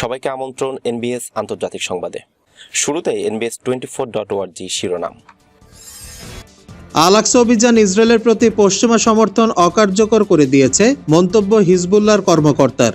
সবাইকে আমন্ত্রণ এনবিএস আন্তর্জাতিক সংবাদে। শুরুতে এনবিএস টোয়েন্টি ফোর ডট ওয়ার্জি শিরোনাম। আলাক্সা অভিযান ইসরায়েলের প্রতি পশ্চিমা সমর্থন অকার্যকর করে দিয়েছে মন্তব্য হিজবুল্লার কর্মকর্তার।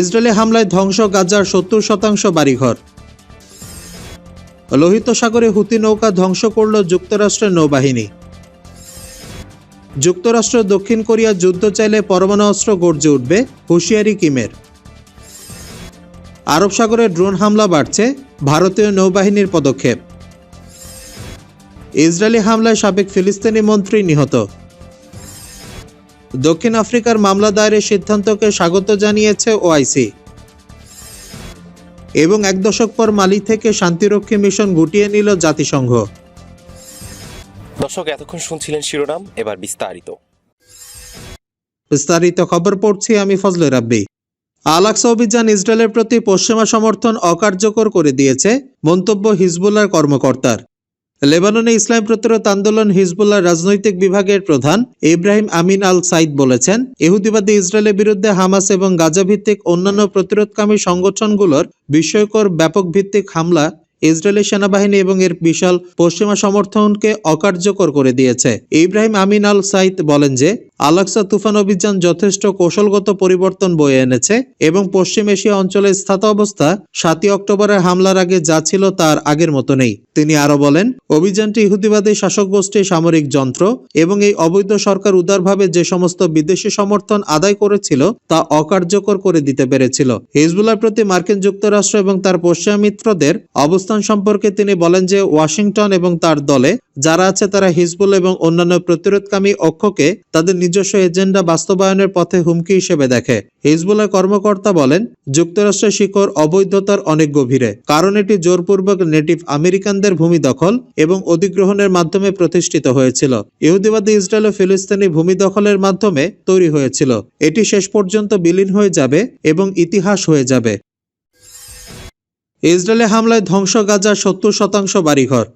ইসরায়েলি হামলায় ধ্বংস গাজার সত্তর শতাংশ বাড়িঘর। লোহিত সাগরে হুতি নৌকা ধ্বংস করল যুক্তরাষ্ট্রের নৌবাহিনী। যুক্তরাষ্ট্র দক্ষিণ কোরিয়া যুদ্ধ চাইলে পরমাণু অস্ত্র গর্জে উঠবে হুঁশিয়ারি কিমের। আরব সাগরে ড্রোন হামলা বাড়ছে ভারতীয় নৌবাহিনীর পদক্ষেপ। ইসরায়েলি হামলায় সাবেক ফিলিস্তিনি মন্ত্রী নিহত। দক্ষিণ আফ্রিকার মামলা দায়েরের সিদ্ধান্তকে স্বাগত জানিয়েছে ওআইসি। এবং এক দশক পর মালি থেকে শান্তিরক্ষী মিশন গুটিয়ে নিল জাতিসংঘ। দর্শক এতক্ষণ শুনছিলেন শিরোনাম এবার বিস্তারিত। বিস্তারিত খবর পড়ছি আমি ফজলে রাব্বি। আলাক্সা অভিযান ইসরায়েলের প্রতি পশ্চিমা সমর্থন অকার্যকর করে দিয়েছে, মন্তব্য হিজবুল্লার কর্মকর্তার। লেবাননে ইসলাম প্রতিরোধ আন্দোলন হিজবুল্লাহ রাজনৈতিক বিভাগের প্রধান ইব্রাহিম আমিন আল সাইদ বলেছেন, ইহুদিবাদী ইসরায়েলের বিরুদ্ধে হামাস এবং গাজা ভিত্তিক অন্যান্য প্রতিরোধকামী সংগঠনগুলোর বিস্ময়কর ব্যাপক ভিত্তিক হামলা ইসরায়েলি সেনাবাহিনী এবং এর বিশাল পশ্চিমা সমর্থনকে অকার্যকর করে দিয়েছে। ইব্রাহিম আমিন আল সাইদ বলেন যে আলাক্সা তুফান অভিযান যথেষ্ট কৌশলগত পরিবর্তন বয়ে এনেছে এবং পশ্চিম এশিয়া অঞ্চলের স্থিতাবস্থা সাতই অক্টোবরের হামলার আগে যা ছিল তার আগের মতো নেই। তিনি আরও বলেন, অভিযানটি ইহুদিবাদী শাসক গোষ্ঠীর সামরিক যন্ত্র এবং এই অবৈধ সরকার উদারভাবে যে সমস্ত বিদেশি সমর্থন আদায় করেছিল তা অকার্যকর করে দিতে পেরেছিল। হিজবুল্লার প্রতি মার্কিন যুক্তরাষ্ট্র এবং তার পশ্চিমা মিত্রদের অবস্থান সম্পর্কে তিনি বলেন যে ওয়াশিংটন এবং তার দলে যারা আছে তারা হিজবুল এবং অন্যান্য প্রতিরোধকামী অক্ষকে তাদের নিজস্ব এজেন্ডা বাস্তবায়নের পথে হুমকি হিসেবে দেখে। হিজবুলের কর্মকর্তা বলেন, যুক্তরাষ্ট্রের শিকড় অবৈধতার অনেক গভীরে, কারণ এটি জোরপূর্বক নেটিভ আমেরিকানদের ভূমি দখল এবং অধিগ্রহণের মাধ্যমে প্রতিষ্ঠিত হয়েছিল। ইহুদিবাদী ইসরায়েল ও ফিলিস্তিনি ভূমি দখলের মাধ্যমে তৈরি হয়েছিল। এটি শেষ পর্যন্ত বিলীন হয়ে যাবে এবং ইতিহাস হয়ে যাবে। ইসরায়েলে হামলায় ধ্বংস গাজার সত্তর শতাংশ বাড়িঘর।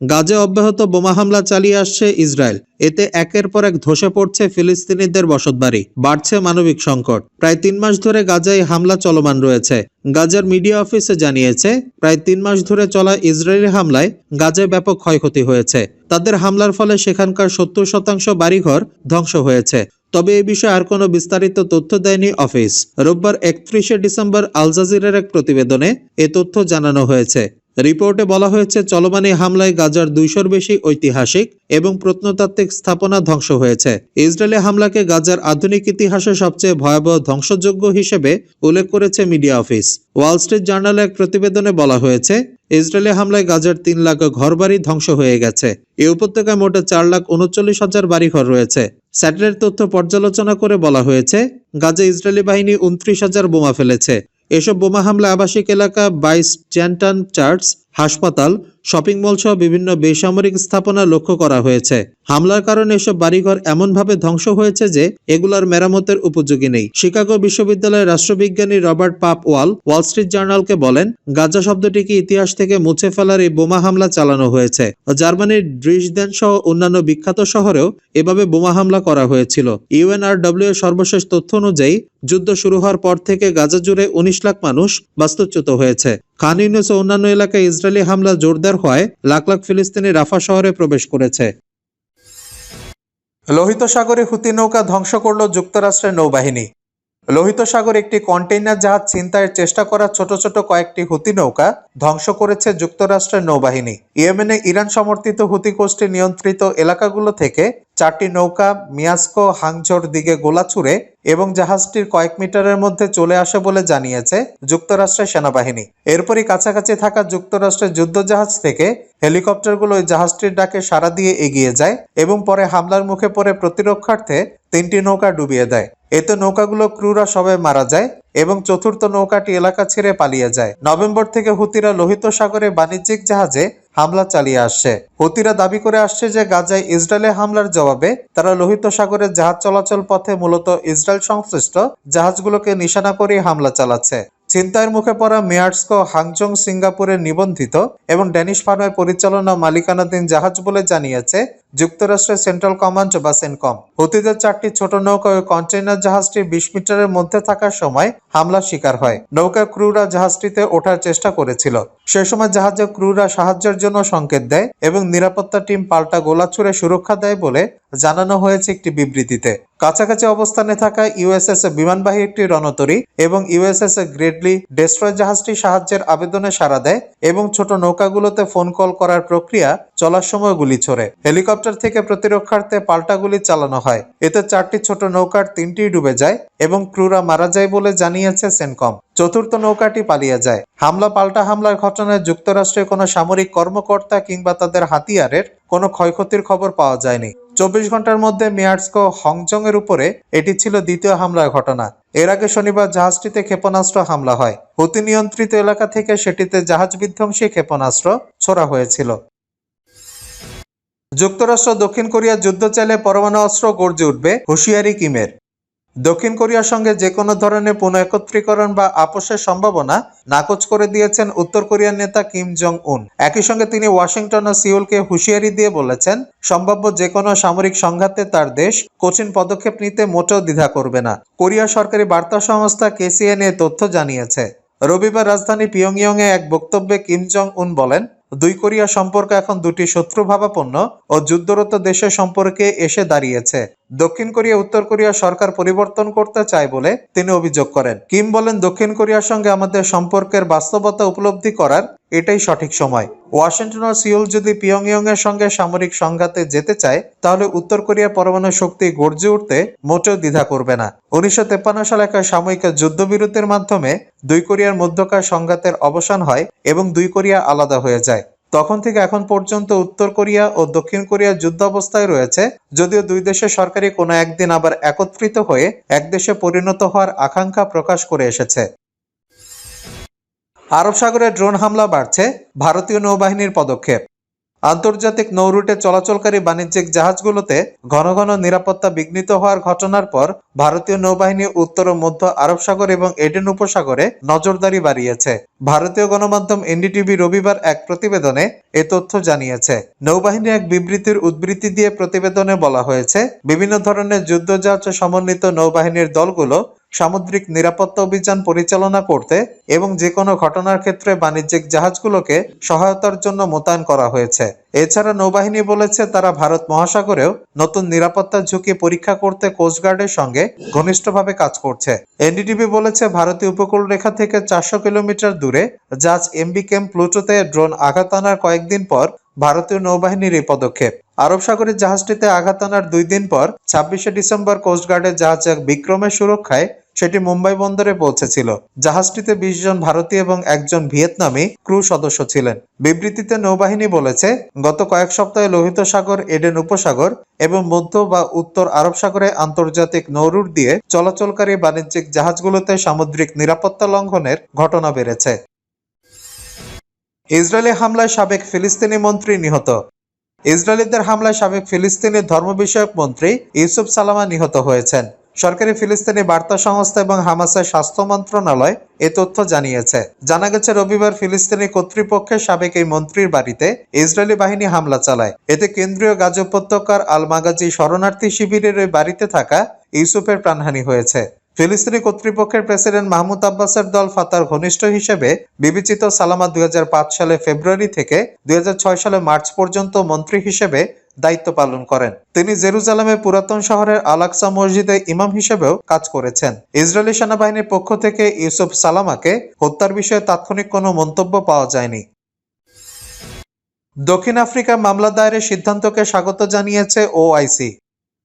গাজে অব্যাহত বোমা হামলা চালিয়ে আসছে ইসরায়েল। এতে একের পর এক ধসে পড়ছে ফিলিস্তিনিদের বসতবাড়ি। বাড়ছে মানবিক সংকট। প্রায় তিন মাস ধরে গাজায় হামলা চলমান রয়েছে। গাজার মিডিয়া অফিসে জানিয়েছে, প্রায় তিন মাস ধরে চলা ইসরায়েলি হামলায় গাজায় ব্যাপক ক্ষয়ক্ষতি হয়েছে। তাদের হামলার ফলে সেখানকার সত্তর শতাংশ বাড়িঘর ধ্বংস হয়েছে। তবে এ বিষয়ে আর কোনো বিস্তারিত তথ্য দেয়নি অফিস। রোববার একত্রিশে ডিসেম্বর আল জাজিরের এক প্রতিবেদনে এ তথ্য জানানো হয়েছে। রিপোর্টে বলা হয়েছে, চলমান হামলায় গাজার দুইশোর বেশি ঐতিহাসিক এবং প্রত্নতাত্ত্বিক স্থাপনা ধ্বংস হয়েছে। ইসরায়েলি হামলাকে গাজার আধুনিক ইতিহাসে সবচেয়ে ভয়াবহ ধ্বংসযোগ্য হিসেবে উল্লেখ করেছে মিডিয়া অফিস। ওয়াল স্ট্রিট জার্নালে এক প্রতিবেদনে বলা হয়েছে, ইসরায়েলি হামলায় গাজার তিন লাখ ঘরবাড়ি ধ্বংস হয়ে গেছে। এই উপত্যকায় মোটে চার লাখ উনচল্লিশ হাজার বাড়িঘর রয়েছে। স্যাটেলাইট তথ্য পর্যালোচনা করে বলা হয়েছে, গাজা ইসরায়েলি বাহিনী উনত্রিশ হাজার বোমা ফেলেছে। এসব বোমা হামলা আবাসিক এলাকা বাইস চ্যান্টান চার্চ হাসপাতাল, শপিং মল সহ বিভিন্ন বেসামরিক স্থাপনা লক্ষ্য করা হয়েছে। হামলার কারণে এসব বাড়িঘর এমনভাবে ধ্বংস হয়েছে যে এগুলোর মেরামতের উপযোগী নেই। শিকাগো বিশ্ববিদ্যালয়ের রাষ্ট্রবিজ্ঞানী রবার্ট পাপ ওয়াল ওয়াল স্ট্রিট জার্নালকে বলেন, গাজা শব্দটিকে ইতিহাস থেকে মুছে ফেলার এই বোমা হামলা চালানো হয়েছে? জার্মানির ড্রিসদেন সহ অন্যান্য বিখ্যাত শহরেও এভাবে বোমা হামলা করা হয়েছিল। ইউএনআরডব্লিউ এর সর্বশেষ তথ্য অনুযায়ী, যুদ্ধ শুরু হওয়ার পর থেকে গাজা জুড়ে উনিশ লাখ মানুষ বাস্তুচ্যুত হয়েছে। খান ও অন্যান্য এলাকায় ইসরায়েলি হামলা জোরদার হওয়ায় লাখ লাখ ফিলিস্তিনি রাফা শহরে প্রবেশ করেছে। লোহিত সাগরে হুতি নৌকা ধ্বংস করল যুক্তরাষ্ট্রের নৌবাহিনী। লোহিত সাগর একটি কন্টেইনার জাহাজ ছিনতাইয়ের চেষ্টা করা ছোট ছোট কয়েকটি হুতি নৌকা ধ্বংস করেছে যুক্তরাষ্ট্রের নৌবাহিনী। ইয়েমেনে ইরান সমর্থিত হুতি গোষ্ঠী নিয়ন্ত্রিত এলাকাগুলো থেকে চারটি নৌকা মিয়াস্কো, হাংঝোর দিকে গোলা ছুড়ে এবং জাহাজটির কয়েক মিটারের মধ্যে চলে আসে বলে জানিয়েছে যুক্তরাষ্ট্রের সেনাবাহিনী। এরপরই কাছাকাছি থাকা যুক্তরাষ্ট্রের যুদ্ধজাহাজ থেকে হেলিকপ্টারগুলো ওই জাহাজটির ডাকে সাড়া দিয়ে এগিয়ে যায় এবং পরে হামলার মুখে পড়ে প্রতিরক্ষার্থে তিনটি নৌকা ডুবিয়ে দেয়। এতে নৌকাগুলো ক্রুরা সবাই মারা যায় এবং চতুর্থ নৌকাটি এলাকা ছেড়ে পালিয়ে যায়। নভেম্বর থেকে হুতিরা লোহিত সাগরে বাণিজ্যিক জাহাজে হামলা চালিয়ে আসছে। হুতিরা দাবি করে আসছে যে গাজায় ইসরায়েলের হামলার জবাবে তারা লোহিত সাগরের জাহাজ চলাচল পথে মূলত ইসরায়েল সংশ্লিষ্ট জাহাজগুলোকে নিশানা করে হামলা চালাচ্ছে। ছিনতাইয়ের মুখে পড়া মেয়ার্সকো হাংচং সিঙ্গাপুরে নিবন্ধিত এবং ড্যানিশ ফার্মের পরিচালনা মালিকানাধীন জাহাজ বলে জানিয়েছে যুক্তরাষ্ট্রের সেন্ট্রাল কমান্ড বা সেনকম। হুতিদের চারটি ছোট নৌকা ওই কন্টেইনার জাহাজটি বিশ মিটারের মধ্যে থাকার সময় হামলার শিকার হয়। নৌকা ক্রুরা জাহাজটিতে ওঠার চেষ্টা করেছিল। সে সময় জাহাজের ক্রুরা সাহায্যের জন্য সংকেত দেয় এবং নিরাপত্তা টিম পাল্টা গোলা ছুড়ে সুরক্ষা দেয় বলে জানানো হয়েছে একটি বিবৃতিতে। কাছাকাছি অবস্থানে থাকা ইউএসএস বিমানবাহী একটি রণতরী এবং ইউএসএস গ্রেডলি ডেস্ট্রয় জাহাজটি সাহায্যের আবেদনে সাড়া দেয় এবং ছোট নৌকাগুলোতে ফোন কল করার প্রক্রিয়া চলার সময় গুলি ছোড়ে। হেলিকপ্টার থেকে প্রতিরক্ষার্থে পাল্টা গুলি চালানো হয়। এতে চারটি ছোট নৌকার তিনটি ডুবে যায় এবং ক্রুরা মারা যায় বলে জানিয়েছে সেনকম। চতুর্থ নৌকাটি পালিয়ে যায়। হামলা পাল্টা হামলার ঘটনায় যুক্তরাষ্ট্রের কোনো সামরিক কর্মকর্তা কিংবা তাদের হাতিয়ারের কোনো ক্ষয়ক্ষতির খবর পাওয়া যায়নি। চব্বিশ ঘণ্টার মধ্যে মেয়ার্সকো হংজং এর উপরে এটি ছিল দ্বিতীয় হামলার ঘটনা। এর আগে শনিবার জাহাজটিতে ক্ষেপণাস্ত্র হামলা হয়। হুতি নিয়ন্ত্রিত এলাকা থেকে সেটিতে জাহাজ বিধ্বংসী ক্ষেপণাস্ত্র ছোড়া হয়েছিল। যুক্তরাষ্ট্র দক্ষিণ কোরিয়া যুদ্ধ চাইলে পরমাণু অস্ত্র গর্জে উঠবে হুঁশিয়ারি কিমের। দক্ষিণ কোরিয়ার সঙ্গে যে কোনো ধরনের পুনঃ একত্রীকরণ বা আপোষের সম্ভাবনা নাকচ করে দিয়েছেন উত্তর কোরিয়ার নেতা কিম জং উন একই সঙ্গে তিনি ওয়াশিংটন ও সিউলকে হুঁশিয়ারি দিয়ে বলেছেন, সম্ভাব্য যে কোনো সামরিক সংঘাতে তার দেশ কঠিন পদক্ষেপ নিতে মোটেও দ্বিধা করবে না। কোরিয়া সরকারি বার্তা সংস্থা কেসিএন এ তথ্য জানিয়েছে। রবিবার রাজধানী পিয়ংইয়ং এ এক বক্তব্যে কিম জং উন বলেন, দুই কোরিয়া সম্পর্ক এখন দুটি শত্রুভাবাপন্ন ও যুদ্ধরত দেশের সম্পর্কে এসে দাঁড়িয়েছে। দক্ষিণ কোরিয়া, উত্তর কোরিয়া সরকার পরিবর্তন করতে চায় বলে তিনি অভিযোগ করেন। কিম বলেন, দক্ষিণ কোরিয়ার সঙ্গে আমাদের সম্পর্কের বাস্তবতা উপলব্ধি করার এটাই সঠিক সময়। ওয়াশিংটন ও সিউল যদি পিয়ংইয়ং এর সঙ্গে সামরিক সংঘাতে যেতে চায়, তাহলে উত্তর কোরিয়া পরমাণু শক্তি গর্জে উঠতে মোটেও দ্বিধা করবে না। উনিশশো তেপ্পান্ন সালে একটা সাময়িক যুদ্ধবিরতির মাধ্যমে দুই কোরিয়ার মধ্যকার সংঘাতের অবসান হয় এবং দুই কোরিয়া আলাদা হয়ে যায়। তখন থেকে এখন পর্যন্ত উত্তর কোরিয়া ও দক্ষিণ কোরিয়া যুদ্ধ অবস্থায় রয়েছে, যদিও দুই দেশের সরকারি কোনো একদিন আবার একত্রিত হয়ে এক দেশে পরিণত হওয়ার আকাঙ্ক্ষা প্রকাশ করে এসেছে। আরব সাগরে ড্রোন হামলা বাড়ছে, ভারতীয় নৌবাহিনীর পদক্ষেপ। আন্তর্জাতিক নৌরুটে চলাচলকারী বাণিজ্যিক জাহাজগুলোতে ঘন ঘন নিরাপত্তা বিঘ্নিত হওয়ার ঘটনার পর ভারতীয় নৌবাহিনী উত্তর ও মধ্য আরব সাগর এবং এডেন উপসাগরে নজরদারি বাড়িয়েছে। ভারতীয় গণমাধ্যম এনডিটিভি রবিবার এক প্রতিবেদনে এ তথ্য জানিয়েছে। নৌবাহিনী এক বিবৃতির উদ্বৃত্তি দিয়ে প্রতিবেদনে বলা হয়েছে, বিভিন্ন ধরনের যুদ্ধজাহাজ সমন্বিত নৌবাহিনীর দলগুলো সামুদ্রিক নিরাপত্তা অভিযান পরিচালনা করতে এবং যে কোনো ঘটনার ক্ষেত্রে বাণিজ্যিক জাহাজগুলোকে সহায়তার জন্য মোতায়েন করা হয়েছে। এছাড়া নৌবাহিনী বলেছে তারা ভারত মহাসাগরেও নতুন নিরাপত্তা ঝুঁকি পরীক্ষা করতে কোস্টগার্ডের সঙ্গে ঘনিষ্ঠভাবে কাজ করছে। এনডিটিভি বলেছে, ভারতীয় উপকূল রেখা থেকে চারশো কিলোমিটার দূরে জাজ এমবি ক্যাম্প প্লুটোতে ড্রোন আঘাত আনার কয়েকদিন পর ভারতীয় নৌবাহিনীর এই পদক্ষেপ। আরব সাগরের জাহাজটিতে আঘাত আনার দুই দিন পর ছাব্বিশে ডিসেম্বর কোস্টগার্ডের জাহাজ বিক্রমের সুরক্ষায় সেটি মুম্বাই বন্দরে পৌঁছেছিল। জাহাজটিতে বিশ জন ভারতীয় এবং একজন ভিয়েতনামি ক্রু সদস্য ছিলেন। বিবৃতিতে নৌবাহিনী বলেছে, গত কয়েক সপ্তাহে লোহিত সাগর, এডেন উপসাগর এবং মধ্য বা উত্তর আরব সাগরে আন্তর্জাতিক নৌরুট দিয়ে চলাচলকারী বাণিজ্যিক জাহাজগুলোতে সামুদ্রিক নিরাপত্তা লঙ্ঘনের ঘটনা বেড়েছে। ইসরায়েলি হামলায় সাবেক ফিলিস্তিনি মন্ত্রী নিহত। ইসরায়েলিদের হামলায় সাবেক ফিলিস্তিনি ধর্ম বিষয়ক মন্ত্রী ইউসুফ সালামা নিহত হয়েছেন। সরকারি ফিলিস্তিনি বার্তা সংস্থা এবং হামাসের স্বাস্থ্য মন্ত্রণালয় এ তথ্য জানিয়েছে। জানা গেছে, রবিবার ফিলিস্তিনি কর্তৃপক্ষের সাবেক এই মন্ত্রীর বাড়িতে ইসরায়েলি বাহিনী হামলা চালায়। এতে কেন্দ্রীয় গাজা উপত্যকার আল মাগাজি শরণার্থী শিবিরের ওই বাড়িতে থাকা ইউসুফের প্রাণহানি হয়েছে। ফিলিস্তিনি কর্তৃপক্ষের প্রেসিডেন্ট মাহমুদ আব্বাসের দল ফাতার ঘনিষ্ঠ হিসেবে বিবেচিত সালামা দুই হাজার পাঁচ সালে ফেব্রুয়ারি থেকে দুই হাজার ছয় সালে মার্চ পর্যন্ত মন্ত্রী হিসেবে দায়িত্ব পালন করেন। তিনি জেরুজালেমের পুরাতন শহরের আলাকসা মসজিদে ইমাম হিসেবেও কাজ করেছেন। ইসরায়েলি সেনাবাহিনীর পক্ষ থেকে ইউসুফ সালামাকে হত্যার বিষয়ে তাৎক্ষণিক কোনো মন্তব্য পাওয়া যায়নি। দক্ষিণ আফ্রিকা মামলা দায়েরের সিদ্ধান্তকে স্বাগত জানিয়েছে ওআইসি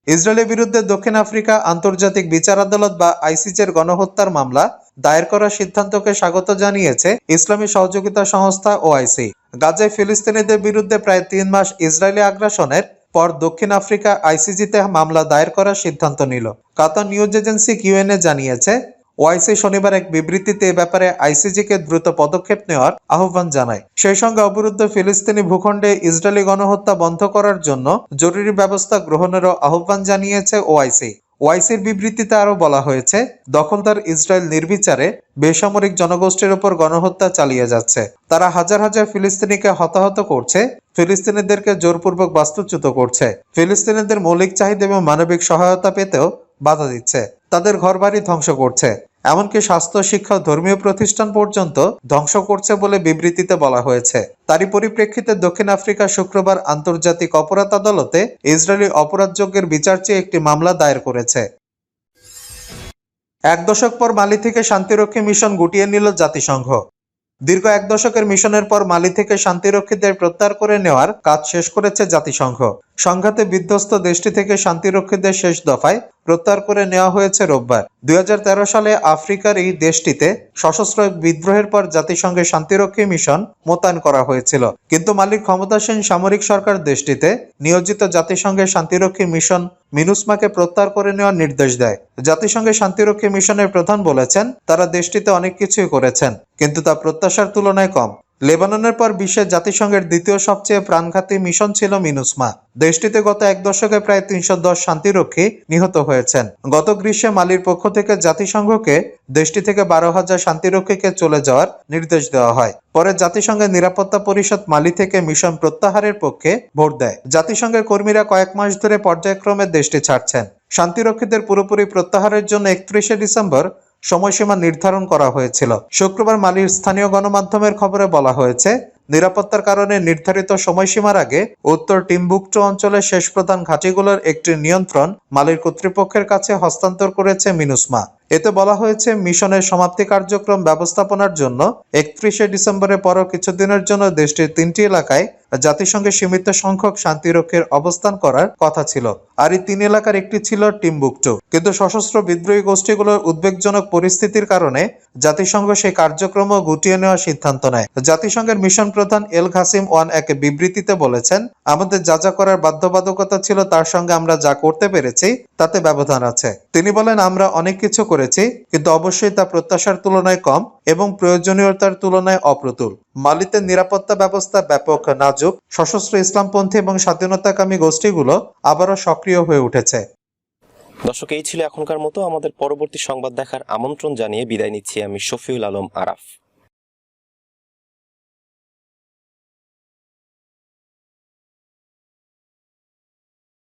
ইসরায়েলের বিরুদ্ধে দক্ষিণ আফ্রিকা আন্তর্জাতিক বিচার আদালত বা আইসিজের গণহত্যার মামলা দায়ের করার সিদ্ধান্তকে স্বাগত জানিয়েছে ইসলামী সহযোগিতা সংস্থা ওআইসি। গাজায় ফিলিস্তিনিদের বিরুদ্ধে প্রায় তিন মাস ইসরায়েলি আগ্রাসনের পর দক্ষিণ আফ্রিকা আইসিজিতে মামলা দায়ের করার সিদ্ধান্ত নিল। কাতার নিউজ এজেন্সি কিউএনএ জানিয়েছে ওআইসি শনিবার এক বিবৃতিতে এ ব্যাপারে আইসিজিকে দ্রুত পদক্ষেপ নেওয়ার আহ্বান জানায়। সেই সঙ্গে অবরুদ্ধ ফিলিস্তিনি ভূখণ্ডে ইসরায়েলি গণহত্যা বন্ধ করার জন্য জরুরি ব্যবস্থা গ্রহণেরও আহ্বান জানিয়েছে ওআইসি। ওয়াইসির বিবৃতিতে আরও বলা হয়েছে, দখলদার ইসরায়েল নির্বিচারে বেসামরিক জনগোষ্ঠীর ওপর গণহত্যা চালিয়ে যাচ্ছে। তারা হাজার হাজার ফিলিস্তিনিকে হতাহত করছে, ফিলিস্তিনিদেরকে জোরপূর্বক বাস্তুচ্যুত করছে, ফিলিস্তিনিদের মৌলিক চাহিদা এবং মানবিক সহায়তা পেতেও বাধা দিচ্ছে। তাদের ঘরবাড়ি ধ্বংস করছে। এমনকি স্বাস্থ্য, শিক্ষা ধর্মীয় প্রতিষ্ঠান পর্যন্ত ধ্বংস করছে বলে বিবৃতিতে বলা হয়েছে। তারই পরিপ্রেক্ষিতে দক্ষিণ আফ্রিকা শুক্রবার আন্তর্জাতিক অপরাধ আদালতে ইসরায়েলি অপরাধযজ্ঞের বিচার চেয়ে একটি মামলা দায়ের করেছে। এক দশক পর মালি থেকে শান্তিরক্ষী মিশন গুটিয়ে নিল জাতিসংঘ। দীর্ঘ এক দশকের মিশনের পর মালি থেকে শান্তিরক্ষীদের প্রত্যাহার করে নেওয়ার কাজ শেষ করেছে জাতিসংঘ। সংঘাতে বিধ্বস্ত দেশটি থেকে শান্তিরক্ষীদের শেষ দফায় প্রত্যাহার করে নেওয়া হয়েছে রোববার। দুই হাজার তেরো সালে আফ্রিকার এই দেশটিতে সশস্ত্র বিদ্রোহের পর জাতিসংঘের শান্তিরক্ষী মিশন মোতায়েন করা হয়েছিল। কিন্তু মালিক ক্ষমতাসীন সামরিক সরকার দেশটিতে নিয়োজিত জাতিসংঘের শান্তিরক্ষী মিশন মিনুসমাকে প্রত্যাহার করে নেওয়ার নির্দেশ দেয়। জাতিসংঘের শান্তিরক্ষী মিশনের প্রধান বলেছেন, তারা দেশটিতে অনেক কিছুই করেছেন, কিন্তু তা প্রত্যাশার তুলনায় কম। লেবাননের পর বিশ্বের জাতিসংঘের দ্বিতীয় সবচেয়ে প্রাণঘাতী মিশন ছিল মিনুসমা। দেশটিতে গত এক দশকে প্রায় তিনশো দশ শান্তিরক্ষী নিহত হয়েছেন। গত গ্রীষ্মে মালির পক্ষ থেকে জাতিসংঘকে দেশটি থেকে বারো হাজার শান্তিরক্ষীকে চলে যাওয়ার নির্দেশ দেওয়া হয়। পরে জাতিসংঘের নিরাপত্তা পরিষদ মালি থেকে মিশন প্রত্যাহারের পক্ষে ভোট দেয়। জাতিসংঘের কর্মীরা কয়েক মাস ধরে পর্যায়ক্রমে দেশটি ছাড়ছেন। শান্তিরক্ষীদের পুরোপুরি প্রত্যাহারের জন্য একত্রিশে ডিসেম্বর সময়সীমা নির্ধারণ করা হয়েছিল। শুক্রবার মালির স্থানীয় গণমাধ্যমের খবরে বলা হয়েছে, নিরাপত্তার কারণে নির্ধারিত সময়সীমার আগে উত্তর টিম্বুকটু অঞ্চলের শেষ প্রধান ঘাঁটিগুলোর একটি নিয়ন্ত্রণ মালির কর্তৃপক্ষের কাছে হস্তান্তর করেছে মিনুসমা। এতে বলা হয়েছে, মিশনের সমাপ্তি কার্যক্রম ব্যবস্থাপনার জন্য একত্রিশে ডিসেম্বরের পরও কিছুদিনের জন্য দেশটির তিনটি এলাকায় জাতিসংঘের সীমিত সংখ্যক শান্তিরক্ষীর অবস্থান করার কথা ছিল। আর এই তিন এলাকার একটি ছিল টিম্বুকটু। কিন্তু সশস্ত্র বিদ্রোহী গোষ্ঠীগুলোর উদ্বেগজনক পরিস্থিতির কারণে জাতিসংঘ সেই কার্যক্রম গুটিয়ে নেওয়ার সিদ্ধান্ত নেয়। জাতিসংঘের মিশন প্রধান এল ঘাসিম ওয়ান এক বিবৃতিতে বলেছেন, আমাদের যা যা করার বাধ্যবাধকতা ছিল তার সঙ্গে আমরা যা করতে পেরেছি, তাতে ব্যবধান আছে। তিনি বলেন, আমরা অনেক কিছু করেছি, কিন্তু অবশ্যই তা প্রত্যাশার তুলনায় কম এবং প্রয়োজনীয়তার তুলনায় অপ্রতুল। মালিতে নিরাপত্তা ব্যবস্থা ব্যাপক নাজুক। সশস্ত্র ইসলামপন্থী এবং স্বাধীনতাকামী গোষ্ঠীগুলো আবারও সক্রিয় হয়ে উঠেছে। দর্শক, এই ছিল এখনকার মতো। আমাদের পরবর্তী সংবাদ দেখার আমন্ত্রণ জানিয়ে বিদায় নিচ্ছি আমি শফিউল আলম আরাফ।